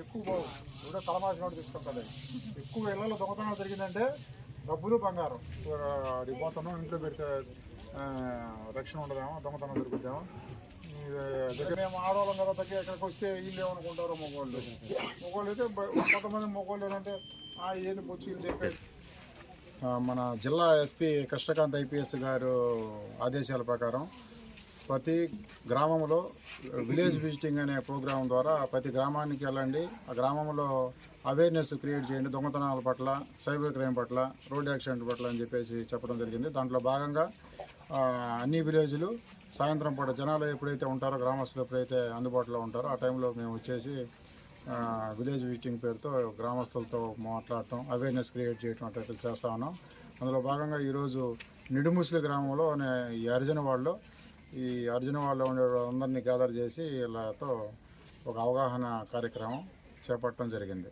ఎక్కువ పోవు ఎవడో తలమాసినోడు తీసుకుంటుంది ఎక్కువ ఇళ్ళలో దొంగతనం జరిగిందంటే డబ్బులు బంగారం. అది ఇంట్లో పెడితే రక్షణ ఉండదేమో దొంగతనం దొరుకుతామో మేము ఆడవాళ్ళం కదా దగ్గర ఎక్కడికి వస్తే వీళ్ళు ఏమనుకుంటారో మగవాళ్ళు మగవాళ్ళు అయితే కొంతమంది మగవాళ్ళు ఏంటంటే ఆ ఏది బొచ్చు వీళ్ళు చెప్పేది. మన జిల్లా ఎస్పీ కృష్ణకాంత్ ఐపీఎస్ గారు ఆదేశాల ప్రకారం ప్రతి గ్రామంలో విలేజ్ విజిటింగ్ అనే ప్రోగ్రాం ద్వారా ప్రతి గ్రామానికి వెళ్ళండి. ఆ గ్రామంలో అవేర్నెస్ క్రియేట్ చేయండి. దొంగతనాల పట్ల సైబర్ క్రైమ్ పట్ల రోడ్ యాక్సిడెంట్ పట్ల అని చెప్పేసి చెప్పడం జరిగింది. దాంట్లో భాగంగా అన్ని విలేజ్లు సాయంత్రం పూట జనాలు ఎప్పుడైతే ఉంటారో గ్రామస్తులు ఎప్పుడైతే అందుబాటులో ఉంటారో ఆ టైంలో మేము వచ్చేసి విలేజ్ విజిటింగ్ పేరుతో గ్రామస్తులతో మాట్లాడటం అవేర్నెస్ క్రియేట్ చేయటం అట్లా చేస్తా ఉన్నాం. అందులో భాగంగా ఈరోజు నిడుముసలి గ్రామంలో అనే ఈ వాళ్ళు ఈ అర్జున వాళ్ళు ఉండే అందరినీ గ్యాదర్ చేసి వీళ్ళతో ఒక అవగాహన కార్యక్రమం చేపట్టడం జరిగింది.